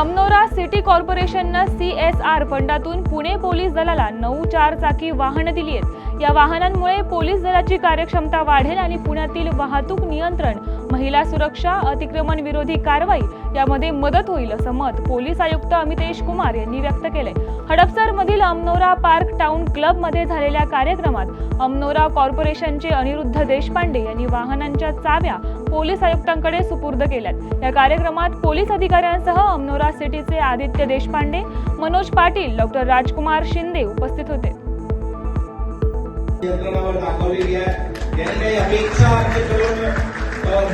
अमनोरा city कॉर्पोरेशननं C S R फंडातून Pune police दलाला नऊ चार चाकी वाहनं दिली आहेत. या वाहनांमुळे पोलीस दलाची कार्यक्षमता वाढेल आणि पुण्यातील वाहतूक नियंत्रण महिला सुरक्षा अतिक्रमण विरोधी कारवाई यामध्ये मदत होईल असं मत पोलीस आयुक्त अमितेश कुमार यांनी व्यक्त केलंय. हडपसरमधील अमनोरा पार्क टाउन क्लबमध्ये झालेल्या कार्यक्रमात अमनोरा कॉर्पोरेशनचे अनिरुद्ध देशपांडे यांनी वाहनांच्या चाव्या पोलीस आयुक्तांकडे सुपूर्द केल्यात. या कार्यक्रमात पोलीस अधिकाऱ्यांसह अमनोरा सिटीचे आदित्य देशपांडे मनोज पाटील डॉक्टर राजकुमार शिंदे उपस्थित होते. यंत्रणावर दाखवलेली आहे. त्यांनी काही अपेक्षा आमच्याकडून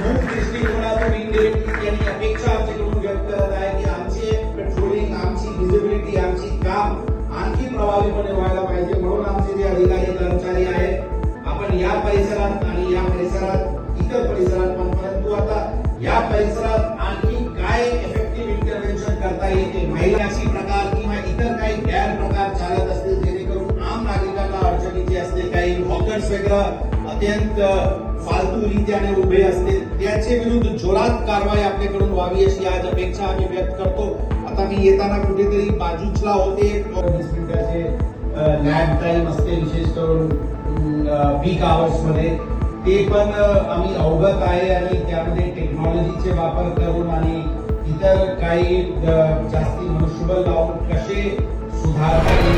मूक दृष्टिकोनातून indirectly त्यांनी अपेक्षा आमच्याकडून व्यक्त करत आहे की आमचे पेट्रोलिंग आमची विजिबिलिटी आमची काम आणखी प्रभावीपणे व्हायला पाहिजे. म्हणून आमचे जे अधिकारी, कर्मचारी आहेत, आपण या परिसरात आणि या परिसरात, इतर परिसरात पण. परंतु आता या परिसरात आणखी काय इफेक्टिव्ह इंटरव्हेन्शन करता येते महिलाची काही हॉकर्स अत्यंत फालतू रीत्याने उभे असतील त्याचे विरुद्ध जोरात कारवाई आपल्याकडून व्हावी अशी आज अपेक्षा आम्ही व्यक्त करतो. आता मी येताना कुठेतरी बाजूचला होते. वीस लॅब टाईम असते विशेष करून पीक आवर्समध्ये. ते पण आम्ही अवगत आहे आणि त्यामध्ये टेक्नॉलॉजीचे वापर करून आणि इतर काही जास्ती मनुष्यबळ लावून कसे सुधारता येईल